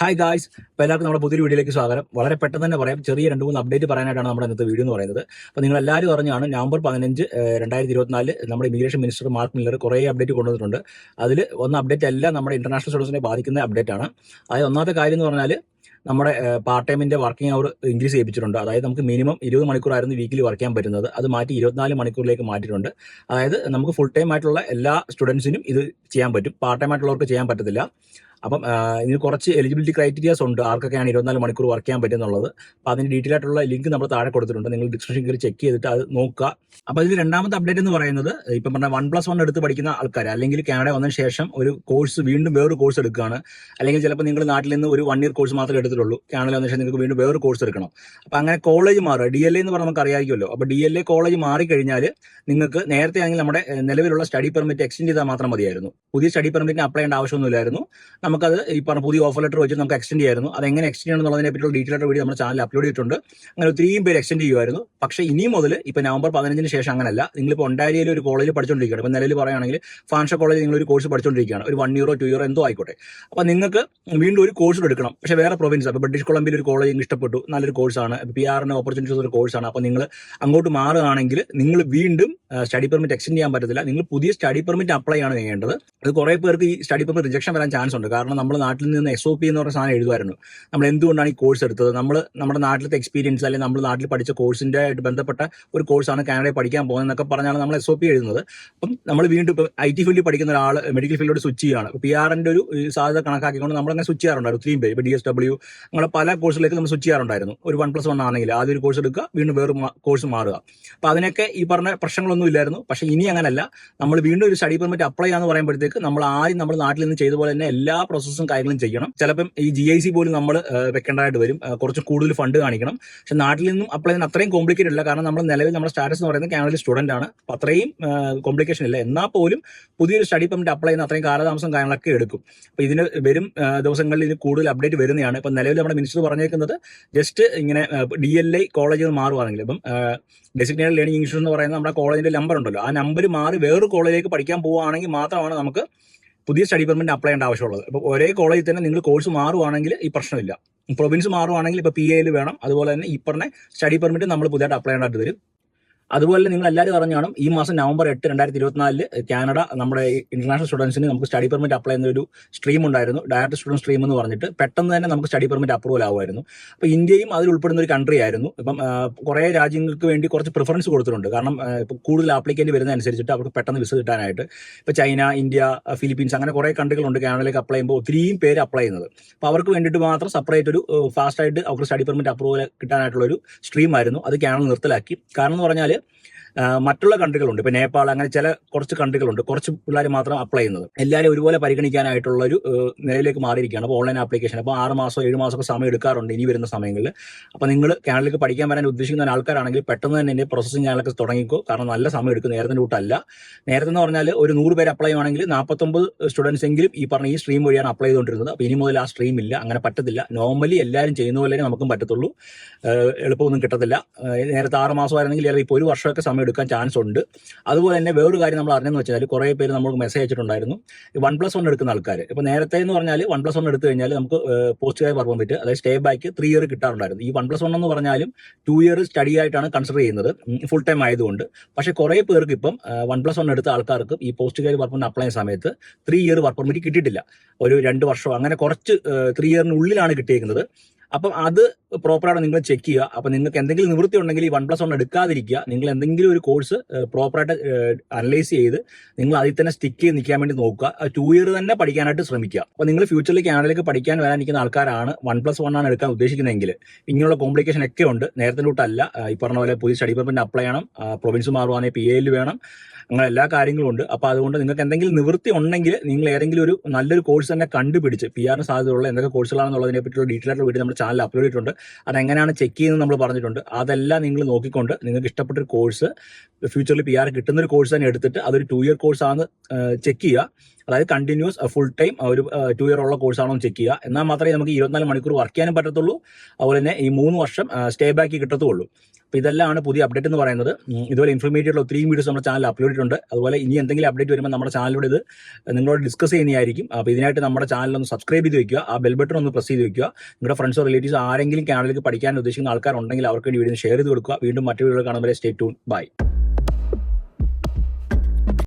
Hi guys അപ്പോൾ എല്ലാവർക്കും നമ്മുടെ പുതിയൊരു വീഡിയോയിലേക്ക് സ്വാഗതം. വളരെ പെട്ടെന്ന് തന്നെ പറയാം ചെറിയ രണ്ട് മൂന്ന് അപ്ഡേറ്റ് പറയാനായിട്ടാണ് നമ്മുടെ ഇന്നത്തെ വീഡിയോ എന്ന് പറയുന്നത്. അപ്പോൾ നിങ്ങൾ എല്ലാവരും അറിഞ്ഞാണ് നവംബർ പതിനഞ്ച് രണ്ടായിരത്തി ഇരുപത്തിനാല് നമ്മുടെ ഇമിഗ്രേഷൻ മിനിസ്റ്റർ മാർക്ക് മില്ലർ കുറേ അപ്ഡേറ്റ് കൊണ്ടുവന്നിട്ടുണ്ട്. അതിൽ ഒന്ന് അപ്ഡേറ്റ് എല്ലാം നമ്മുടെ ഇന്റർനാഷണൽ സ്റ്റുഡൻസിനെ ബാധിക്കുന്ന അപ്ഡേറ്റ് ആണ്. അതായത് ഒന്നാമത്തെ കാര്യം എന്ന് പറഞ്ഞാൽ നമ്മുടെ പാർട്ട് ടൈമിന്റെ വർക്കിംഗ് അവർ ഇൻക്രീസ് ചെയ്യിപ്പിച്ചിട്ടുണ്ട്. അതായത് നമുക്ക് മിനിമം ഇരുപത് മണിക്കൂറായിരുന്നു വീക്കിൽ വർക്ക് ചെയ്യാൻ പറ്റുന്നത്. അത് മാറ്റി ഇരുപത്തിനാല് മണിക്കൂറിലേക്ക് മാറ്റിയിട്ടുണ്ട്. അതായത് നമുക്ക് ഫുൾ ടൈം ആയിട്ടുള്ള എല്ലാ സ്റ്റുഡൻസിനും ഇത് ചെയ്യാൻ പറ്റും. പാർട്ട് ടൈം ആയിട്ടുള്ളവർക്ക് ചെയ്യാൻ പറ്റത്തില്ല. അപ്പം ഇതിന് കുറച്ച് എലിജിബിലിറ്റി ക്രൈറ്റീരിയാസ് ഉണ്ട്. ആർക്കൊക്കെയാണ് ഇരുപത്തിനാല് മണിക്കൂർ വർക്ക് ചെയ്യാൻ പറ്റുന്നുള്ളത്. അപ്പം അതിന് ഡീറ്റെയിൽ ആയിട്ടുള്ള ലിങ്ക് നമ്മൾ താഴെ കൊടുത്തിട്ടുണ്ട്. നിങ്ങൾ ഡിസ്ക്രിപ്ഷൻ കയറി ചെക്ക് ചെയ്തിട്ട് അത് നോക്കുക. അപ്പം ഇതിൽ രണ്ടാമത്തെ അപ്ഡേറ്റ് എന്ന് പറയുന്നത് ഇപ്പം പറഞ്ഞ വൺ പ്ലസ് വൺ എടുത്ത് പഠിക്കുന്ന ആൾക്കാർ അല്ലെങ്കിൽ കാനഡ വന്നതിന് ശേഷം ഒരു കോഴ്സ് വീണ്ടും വേറൊരു കോഴ്സ് എടുക്കുകയാണ്. അല്ലെങ്കിൽ ചിലപ്പോൾ നിങ്ങൾ നാട്ടിൽ നിന്ന് ഒരു വൺ ഇയർ കോഴ്സ് മാത്രമേ എടുത്തിട്ടുള്ളൂ. കാനഡ വന്നതിന് ശേഷം നിങ്ങൾക്ക് വീണ്ടും വേറൊരു കോഴ്സ് എടുക്കണം. അപ്പം അങ്ങനെ കോളേജ് മാറുക. ഡി എൽ എന്ന് പറഞ്ഞാൽ നമുക്ക് അറിയാമായിരിക്കുമല്ലോ. അപ്പോൾ ഡി എൽ എ കോളേജ് മാറിക്കഴിഞ്ഞാൽ നിങ്ങൾക്ക് നേരത്തെ ആണെങ്കിൽ നമ്മുടെ നിലവിലുള്ള സ്റ്റഡി പെർമിറ്റ് എക്സ്റ്റെൻഡ് ചെയ്താൽ മാത്രം മതിയായിരുന്നു. പുതിയ സ്റ്റഡി പെർമിറ്റിന് അപ്ലൈ ചെയ്യേണ്ട ആവശ്യമൊന്നുമില്ലായിരുന്നു. നമുക്കത് ഈ പറഞ്ഞ പുതിയ ഓഫർ ലെറ്റർ വെച്ച് നമുക്ക് എക്സ്റ്റെൻഡ് ചെയ്യായിരുന്നു. അത് എങ്ങനെ എക്സ്റ്റെൻഡ് ചെയ്യണം എന്നുള്ളതിനെ പറ്റിയുള്ള ഡീറ്റെയിൽ ആയിട്ട് വീഡിയോ നമ്മുടെ ചാനൽ അപ്ലോഡ് ചെയ്തിട്ടുണ്ട്. അങ്ങനെ ഒത്തിരിയും പേര് എക്സ്റ്റെൻഡ് ചെയ്യുമായിരുന്നു പക്ഷേ ഇനി മുതൽ ഇപ്പൊ നവംബർ പതിനഞ്ചിന് ശേഷം അങ്ങനല്ല. നിങ്ങളിപ്പോൾ ഒണ്ടാരിയയിൽ ഒരു കോളേജിൽ പഠിച്ചുകൊണ്ടിരിക്കുകയാണ് ഇപ്പോൾ നിലവിൽ പറയുകയാണെങ്കിൽ ഫാൻഷ കോളേജ് നിങ്ങൾ ഒരു കോഴ്സ് പഠിച്ചുകൊണ്ടിരിക്കുകയാണ് ഒരു വൺ ഇയറോ ടു ഇയറോ എന്തോ ആയിക്കോട്ടെ. അപ്പോൾ നിങ്ങൾക്ക് വീണ്ടും ഒരു കോഴ്സ് എടുക്കണം. പക്ഷേ വേറെ പ്രൊവിൻസ് അപ്പോൾ ബ്രിട്ടീഷ് കൊളംബിയയിൽ ഒരു കോളേജ് ഇഷ്ടപ്പെട്ടു. നല്ലൊരു കോഴ്സാണ് പി ആറിന് ഓപ്പർച്യൂണിറ്റീസ് ഒരു കോഴ്സാണ് അപ്പോൾ നിങ്ങൾ അങ്ങോട്ട് മാറുകയാണെങ്കിൽ നിങ്ങൾ വീണ്ടും സ്റ്റഡി പെർമിറ്റ് എക്സ്റ്റെൻഡ് ചെയ്യാൻ പറ്റത്തില്ല. നിങ്ങൾ പുതിയ സ്റ്റഡി പെർമിറ്റ് അപ്ലൈ ആണ് ചെയ്യേണ്ടത്. അത് കുറേ പേർക്ക് ഈ സ്റ്റഡി പെർമിറ്റ് റിജക്ഷൻ വരാൻ ചാൻസ് ഉണ്ട്. കാരണം നമ്മൾ നാട്ടിൽ നിന്ന് എസ് ഒ പി എന്ന് പറഞ്ഞ സാധനം എഴുതുമായിരുന്നു. നമ്മൾ എന്തുകൊണ്ടാണ് ഈ കോഴ്സ് എടുത്തത്? നമ്മൾ നമ്മുടെ നാട്ടിലത്തെ എക്സ്പീരിയൻസ് അല്ലെങ്കിൽ നമ്മൾ നാട്ടിൽ പഠിച്ച കോഴ്സിന്റെ ആയിട്ട് ബന്ധപ്പെട്ട ഒരു കോഴ്സാണ് കാനഡയിൽ പഠിക്കാൻ പോകുന്നത് എന്നൊക്കെ പറഞ്ഞാണ് നമ്മൾ എസ് ഒ പി എഴുതുന്നത്. അപ്പം നമ്മൾ വീണ്ടും ഇപ്പം ഐ ടി ഫീൽഡിൽ പഠിക്കുന്ന ഒരാൾ മെഡിക്കൽ ഫീൽഡിലോട് സ്വിച്ച് ചെയ്യുകയാണ് പി ആറിന്റെ ഒരു സാധ്യത കണക്കാക്കിക്കൊണ്ട് നമ്മൾ അങ്ങനെ സ്വിച്ച് ചെയ്യാറുണ്ടായിരുന്നു. ഒത്തിരിയും പേര്. ഇപ്പോൾ ഡി എസ് ഡബ്ല്യു അങ്ങനെ പല കോഴ്സിലേക്ക് നമ്മൾ സ്വിച്ച് ചെയ്യാറുണ്ടായിരുന്നു. ഒരു വൺ പ്ലസ് വൺ ആണെങ്കിൽ ആദ്യം ഒരു കോഴ്സ് എടുക്കുക വീണ്ടും വേറെ കോഴ്സ് മാറുക. അപ്പോൾ അതിനൊക്കെ ഈ പറഞ്ഞ പ്രശ്നങ്ങളൊന്നും ഇല്ലായിരുന്നു. പക്ഷേ ഇനി അങ്ങനല്ല. നമ്മൾ വീണ്ടും ഒരു സ്റ്റഡി പെർമിറ്റ് അപ്ലൈ ചെയ്യാന്ന് പറയുമ്പോഴത്തേക്ക് നമ്മൾ ആദ്യം നമ്മൾ നാട്ടിൽ നിന്ന് ചെയ്ത പോലെ തന്നെ എല്ലാ പ്രോസസ്സും കാര്യങ്ങളും ചെയ്യണം. ചിലപ്പം ഈ ജി ഐ സി പോലും നമ്മൾ വെക്കേണ്ടതായിട്ട് വരും. കുറച്ച് കൂടുതൽ ഫണ്ട് കാണിക്കണം. പക്ഷെ നാട്ടിൽ നിന്നും അപ്ലൈ ചെയ്യുന്ന അത്രയും കോംപ്ലിക്കേറ്റഡ് അല്ല. കാരണം നമ്മൾ നിലവിൽ നമ്മുടെ സ്റ്റാറ്റസ് എന്ന് പറയുന്നത് കാനഡയിൽ സ്റ്റുഡന്റ് ആണ്. അപ്പം അത്രയും കോംപ്ലിക്കേഷൻ ഇല്ല. എന്നാൽ പോലും പുതിയൊരു സ്റ്റഡി പെർമിറ്റ് അപ്ലൈ ചെയ്യുന്ന അത്രയും കാലതാമസം കാര്യങ്ങളൊക്കെ എടുക്കും. അപ്പോൾ ഇതിന് വരും ദിവസങ്ങളിൽ ഇതിന് കൂടുതൽ അപ്ഡേറ്റ് വരുന്നതാണ്. ഇപ്പം നിലവിൽ നമ്മുടെ മിനിസ്റ്റർ പറഞ്ഞേക്കുന്നത് ജസ്റ്റ് ഇങ്ങനെ ഡി എൽ ഐ കോളേജിൽ നിന്ന് മാറുവാണെങ്കിൽ. ഇപ്പം ഡെസിഗ്നേറ്റഡ് ലേണിംഗ് ഇൻസ്റ്റിറ്റ്യൂട്ട് എന്ന് പറയുന്നത് നമ്മുടെ കോളേജിന്റെ നമ്പർ ഉണ്ടല്ലോ. ആ നമ്പർ മാറി വേറൊരു കോളേജിലേക്ക് പഠിക്കാൻ പോവുകയാണെങ്കിൽ മാത്രമാണ് നമുക്ക് പുതിയ സ്റ്റഡി പെർമിറ്റ് അപ്ലൈ ചെയ്യേണ്ട ആവശ്യമുള്ളത്. ഇപ്പോൾ ഒരേ കോളേജിൽ തന്നെ നിങ്ങൾ കോഴ്സ് മാറുവാണെങ്കിൽ ഈ പ്രശ്നമില്ല. പ്രൊവിൻസ് മാറുവാണെങ്കിൽ ഇപ്പോൾ പി എയിൽ വേണം. അതുപോലെ തന്നെ ഇപ്പറിനെ സ്റ്റഡി പെർമിറ്റ് നമ്മൾ പുതിയതായിട്ട് അപ്ലൈ ചെയ്യേണ്ടതായിട്ട് വരും അതുപോലെ നിങ്ങൾ എല്ലാവരും അറിഞ്ഞാണ് ഈ മാസം നവംബർ എട്ട് രണ്ടായിരത്തി ഇരുപത്തിനാലിൽ കാനഡ നമ്മുടെ ഇന്റർനാഷണൽ സ്റ്റുഡൻസിന് നമുക്ക് സ്റ്റഡി പെർമിറ്റ് അപ്ലൈ ചെയ്യുന്ന ഒരു സ്ട്രീം ഉണ്ടായിരുന്നു ഡയറക്ട് സ്റ്റുഡന്റ് സ്ട്രീം എന്ന് പറഞ്ഞിട്ട്. പെട്ടെന്ന് തന്നെ നമുക്ക് സ്റ്റഡി പെർമിറ്റ് അപ്രൂവൽ ആവുമായിരുന്നു. അപ്പോൾ ഇന്ത്യയും അതിൽ ഉൾപ്പെടുന്ന ഒരു കൺട്രി ആയിരുന്നു. ഇപ്പം കുറേ രാജ്യങ്ങൾക്ക് വേണ്ടി കുറച്ച് പ്രിഫറൻസ് കൊടുത്തിട്ടുണ്ട്. കാരണം ഇപ്പൊ ഇപ്പം കൂടുതൽ ആപ്ലിക്കേണ്ടി വരുന്ന അനുസരിച്ചിട്ട് അവർക്ക് പെട്ടെന്ന് വിസ കിട്ടാനായിട്ട്. ഇപ്പോൾ ചൈന ഇന്ത്യ ഫിലിപ്പീൻസ് അങ്ങനെ കുറേ കൺട്രികളുണ്ട് കാനഡയിലേക്ക് അപ്ലൈ ചെയ്യുമ്പോൾ ഒത്തിരിയും പേര് അപ്ലൈ ചെയ്യുന്നത്. അപ്പോൾ അവർക്ക് വേണ്ടിയിട്ട് മാത്രം സെപ്പറേറ്റ് ഒരു ഫാസ്റ്റ് ആയിട്ട് അവർക്ക് സ്റ്റഡി പെർമിറ്റ് അപ്രൂവൽ കിട്ടാനായിട്ടുള്ള ഒരു സ്ട്രീം ആയിരുന്നു. അത് കാനഡ നിർത്തലാക്കി. കാരണം എന്ന് പറഞ്ഞാൽ മറ്റുള്ള കൺട്രികളുണ്ട്. ഇപ്പൊ നേപ്പാൾ അങ്ങനെ ചില കുറച്ച് കൺട്രികളുണ്ട്. കുറച്ച് പിള്ളേർ മാത്രം അപ്ലൈ ചെയ്യുന്നത്. എല്ലാവരും ഒരുപോലെ പരിഗണിക്കാനായിട്ടുള്ള ഒരു നിലയിലേക്ക് മാറിയിരിക്കുകയാണ്. അപ്പോൾ ഓൺലൈൻ ആപ്ലിക്കേഷൻ അപ്പോൾ ആറ് മാസം ഏഴ് മാസമൊക്കെ സമയം എടുക്കാറുണ്ട് ഇനി വരുന്ന സമയങ്ങളിൽ. അപ്പോൾ നിങ്ങൾ കാനഡയിലേക്ക് പഠിക്കാൻ വരാൻ ഉദ്ദേശിക്കുന്ന ആൾക്കാരാണെങ്കിൽ പെട്ടെന്ന് തന്നെ എന്റെ പ്രോസസ്സിംഗ് ചാനലൊക്കെ തുടങ്ങിക്കോ. കാരണം നല്ല സമയം എടുക്കും. നേരത്തെ കൂട്ടല്ല നേരത്തെ എന്ന് പറഞ്ഞാൽ ഒരു നൂറ് പേര് അപ്ലൈ ചെയ്യുവാണെങ്കിൽ നാൽപ്പത്തൊമ്പത് സ്റ്റുഡൻസ് എങ്കിലും ഈ പറഞ്ഞ ഈ സ്ട്രീം വഴിയാണ് അപ്ലൈ ചെയ്തുകൊണ്ടിരുന്നത്. അപ്പോൾ ഇനി മുതൽ ആ സ്ട്രീം ഇല്ല. അങ്ങനെ പറ്റത്തില്ല. നോർമലി എല്ലാവരും ചെയ്യുന്ന പോലെ നമുക്കും പറ്റത്തുള്ളൂ. എളുപ്പമൊന്നും കിട്ടത്തില്ല. നേരത്തെ ആറ് മാസമായിരുന്നെങ്കിൽ ഇപ്പോൾ ഒരു വർഷമൊക്കെ സമയം എടുക്കാൻ ചാൻസ് ഉണ്ട്. അതുപോലെ തന്നെ വേറൊരു കാര്യം നമ്മൾ അറിഞ്ഞെന്ന് വെച്ചാൽ കുറേ പേര് നമ്മൾക്ക് മെസ്സേജ് അയച്ചിട്ടുണ്ടായിരുന്നു. വൺ പ്ലസ് വൺ എടുക്കുന്ന ആൾക്കാർ ഇപ്പോൾ നേരത്തെ എന്ന് പറഞ്ഞാൽ വൺ പ്ലസ് വൺ എടുത്തു കഴിഞ്ഞാൽ നമുക്ക് പോസ്റ്റ് കാര്യം പറഞ്ഞു പറ്റും അതായത് സ്റ്റേ ബാക്ക് ത്രീ ഇയർ കിട്ടാറുണ്ടായിരുന്നു. ഈ വൺ പ്ലസ് വൺ എന്ന് പറഞ്ഞാലും ടു ഇയർ സ്റ്റഡി ആയിട്ടാണ് കൺസിഡർ ചെയ്യുന്നത്. ഫുൾ ടൈം ആയതുകൊണ്ട്. പക്ഷേ കുറേ പേർക്ക് ഇപ്പം വൺ പ്ലസ് വൺ എടുത്ത ആൾക്കാർക്ക് ഈ പോസ്റ്റ് കാര്യം വർക്ക് അപ്ലൈ ചെയ്യുന്ന സമയത്ത് ത്രീ ഇയർ വർക്ക് പെർമിറ്റ് കിട്ടിയിട്ടില്ല. ഒരു രണ്ട് വർഷം അങ്ങനെ കുറച്ച് ത്രീ ഇയറിനുള്ളിലാണ് കിട്ടിയേക്കുന്നത്. അപ്പം അത് പ്രോപ്പറായിട്ട് നിങ്ങൾ ചെക്ക് ചെയ്യുക. അപ്പം നിങ്ങൾക്ക് എന്തെങ്കിലും നിവൃത്തി ഉണ്ടെങ്കിൽ ഈ വൺ പ്ലസ് വൺ എടുക്കാതിരിക്കുക. നിങ്ങൾ എന്തെങ്കിലും ഒരു കോഴ്സ് പ്രോപ്പറായിട്ട് അനലൈസ് ചെയ്ത് നിങ്ങൾ അതിൽ തന്നെ സ്റ്റിക്ക് ചെയ്ത് നിൽക്കാൻ വേണ്ടി നോക്കുക. ടു ഇയർ തന്നെ പഠിക്കാനായിട്ട് ശ്രമിക്കുക. അപ്പം നിങ്ങൾ ഫ്യൂച്ചറിൽ കാനഡയിലേക്ക് പഠിക്കാൻ വരാനിരിക്കുന്ന ആൾക്കാരാണ് വൺ പ്ലസ് വൺ ആണ് എടുക്കാൻ ഉദ്ദേശിക്കുന്നതെങ്കിൽ. ഇങ്ങനെയുള്ള കോംപ്ലിക്കേഷൻ ഒക്കെ ഉണ്ട്. നേരത്തെ തൊട്ടല്ല. ഈ പറഞ്ഞ പോലെ പുതിയ സ്റ്റഡി പെർമിറ്റ് അപ്ലൈ ചെയ്യണം. പ്രൊവിൻസ് മാറുവാണെങ്കിൽ പി എയിൽ വേണം. അങ്ങനെ എല്ലാ കാര്യങ്ങളും ഉണ്ട്. അപ്പോൾ അതുകൊണ്ട് നിങ്ങൾക്ക് എന്തെങ്കിലും നിവൃത്തി ഉണ്ടെങ്കിൽ നിങ്ങൾ ഏതെങ്കിലും ഒരു നല്ലൊരു കോഴ്സ് തന്നെ കണ്ടുപിടിച്ച് പി ആറിന് സാധ്യതയുള്ള എന്തൊക്കെ കോഴ്സുകളാണെന്നുള്ളതിനെ പറ്റിയുള്ള ഡീറ്റെയിൽ ആയിട്ട് വീഡിയോ നമ്മുടെ ചാനൽ അപ്ലോഡ് ചെയ്തിട്ടുണ്ട്. അതെങ്ങനെയാണ് ചെക്ക് ചെയ്യുന്നത് നമ്മൾ പറഞ്ഞിട്ടുണ്ട്. അതെല്ലാം നിങ്ങൾ നോക്കിക്കൊണ്ട് നിങ്ങൾക്ക് ഇഷ്ടപ്പെട്ട ഒരു കോഴ്സ് ഫ്യൂച്ചറിൽ പി ആർ കിട്ടുന്ന ഒരു കോഴ്സ് തന്നെ എടുത്തിട്ട് അതൊരു ടു ഇയർ കോഴ്സ് ആണ് ചെക്ക് ചെയ്യുക. അതായത് കണ്ടിന്യൂസ് ഫുൾ ടൈം ഒരു ടു ഇയർ ഉള്ള കോഴ്സാണോ ചെക്ക് ചെയ്യുക. എന്നാൽ മാത്രമേ നമുക്ക് ഇരുപത്തിനാല് മണിക്കൂർ വർക്ക് ചെയ്യാനും പറ്റത്തുള്ളൂ. അതുപോലെ തന്നെ ഈ മൂന്ന് വർഷം സ്റ്റേ ബാക്ക് കിട്ടത്തുള്ളൂ. അപ്പോൾ ഇതെല്ലാമാണ് പുതിയ അപ്ഡേറ്റ് എന്ന് പറയുന്നത്. ഇതുപോലെ ഇൻഫർമേറ്റീവ് ഉള്ള ഒത്തിരി വീഡിയോസ് നമ്മുടെ ചാനൽ അപ്ലോഡ് ചെയ്തിട്ടുണ്ട്. അതുപോലെ ഇനി എന്തെങ്കിലും അപ്ഡേറ്റ് വരുമ്പോൾ നമ്മുടെ ചാനലിലൂടെ ഇത് നിങ്ങളോട് ഡിസ്കസ് ചെയ്യുന്നതായിരിക്കും. അപ്പോൾ ഇതിനായിട്ട് നമ്മുടെ ചാനൽ ഒന്ന് സബ്സ്ക്രൈബ് ചെയ്ത് വെക്കുക. ആ ബെൽ ബട്ടൺ ഒന്ന് പ്രസ് ചെയ്ത് വെക്കുക. നിങ്ങളുടെ ഫ്രണ്ട്സോ റിലേറ്റീവ്സ് ആരെങ്കിലും ചാനലിലേക്ക് പഠിക്കാൻ ഉദ്ദേശിക്കുന്ന ആൾക്കാരുണ്ടെങ്കിൽ അവർക്ക് വേണ്ടി വീഡിയോ ഷെയർ ചെയ്ത് കൊടുക്കുക. വീണ്ടും മറ്റു വീഡിയോ കാണുമ്പോൾ സ്റ്റേ ട്യൂൺ ബൈ